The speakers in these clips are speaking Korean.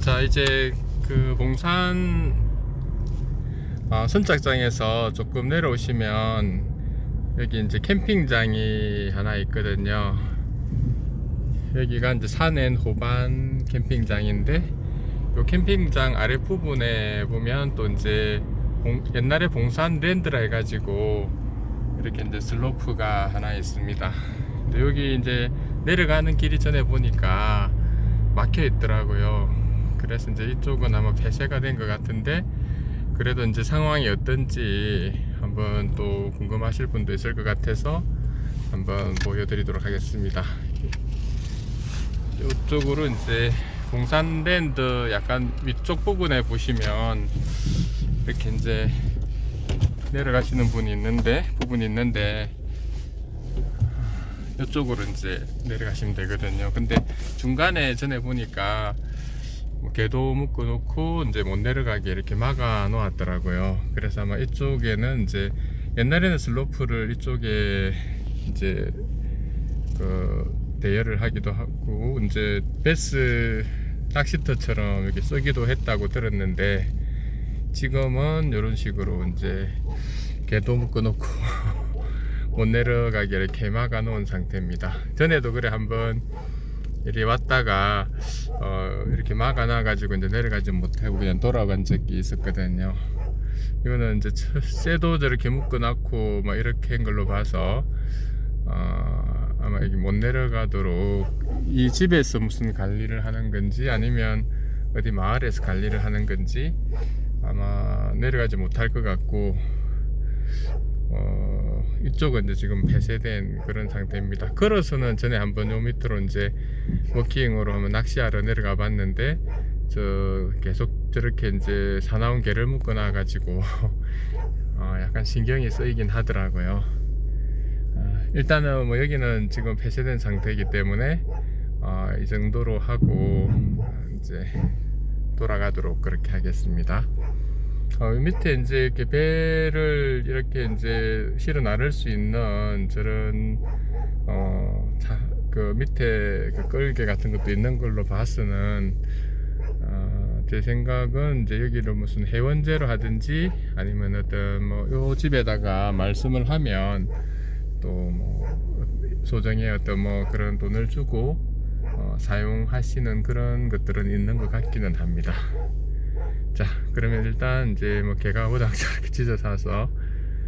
자 이제 그 봉산 어, 선착장에서 조금 내려오시면 여기 이제 캠핑장이 하나 있거든요. 여기가 이제 산엔 호반 캠핑장인데 요 캠핑장 아랫부분에 보면 또 이제 봉- 옛날에 봉산 랜드라 해가지고 이렇게 이제 슬로프가 하나 있습니다. 근데 여기 이제 내려가는 길이 전에 보니까 막혀 있더라고요. 그래서 이제 이쪽은 아마 폐쇄가 된 것 같은데 그래도 이제 상황이 어떤지 한번 또 궁금하실 분도 있을 것 같아서 한번 보여드리도록 하겠습니다. 이쪽으로 이제 봉산랜드 약간 위쪽 부분에 보시면 이렇게 이제 내려가시는 분이 있는데 부분이 있는데 이쪽으로 이제 내려가시면 되거든요. 근데 중간에 전에 보니까 뭐 개도 묶어 놓고 이제 못 내려가게 이렇게 막아 놓았더라고요. 그래서 아마 이쪽에는 이제 옛날에는 슬로프를 이쪽에 이제 그 대여를 하기도 하고 이제 베스 낚시터처럼 이렇게 쓰기도 했다고 들었는데 지금은 이런 식으로 이제 개도 묶어 놓고 못 내려가게 이렇게 막아 놓은 상태입니다. 전에도 그래 한번 이리 왔다가 어 이렇게 막아 놔 가지고 이제 내려가지 못하고 그냥 돌아간 적이 있었거든요. 이거는 이제 처- 쇠도 저렇게 묶어 놨고 막 이렇게 한 걸로 봐서 어 아마 여기 못 내려가도록 이 집에서 무슨 관리를 하는 건지 아니면 어디 마을에서 관리를 하는 건지 아마 내려가지 못할 것 같고 어, 이쪽은 이제 지금 폐쇄된 그런 상태입니다. 걸어서는 전에 한번 요 밑으로 이제 워킹으로 하면 낚시하러 내려가 봤는데 저 계속 저렇게 이제 사나운 개를 묶어 놔 가지고 어, 약간 신경이 쓰이긴 하더라고요. 아, 일단은 뭐 여기는 지금 폐쇄된 상태이기 때문에 어, 이 정도로 하고 이제 돌아가도록 그렇게 하겠습니다. 어, 밑에 이제 이렇게 배를 이렇게 이제 실어 나를 수 있는 저런 어, 자, 그 밑에 그 끌개 같은 것도 있는 걸로 봐서는 어, 제 생각은 이제 여기를 무슨 회원제로 하든지 아니면 어떤 뭐요 집에다가 말씀을 하면 또뭐 소정의 어떤 뭐 그런 돈을 주고 어, 사용하시는 그런 것들은 있는 것 같기는 합니다. 자 그러면 일단 이제 뭐 개가 워낙 저렇게 짖어서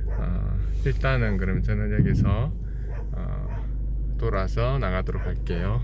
어, 일단은 그럼 저는 여기서 어, 돌아서 나가도록 할게요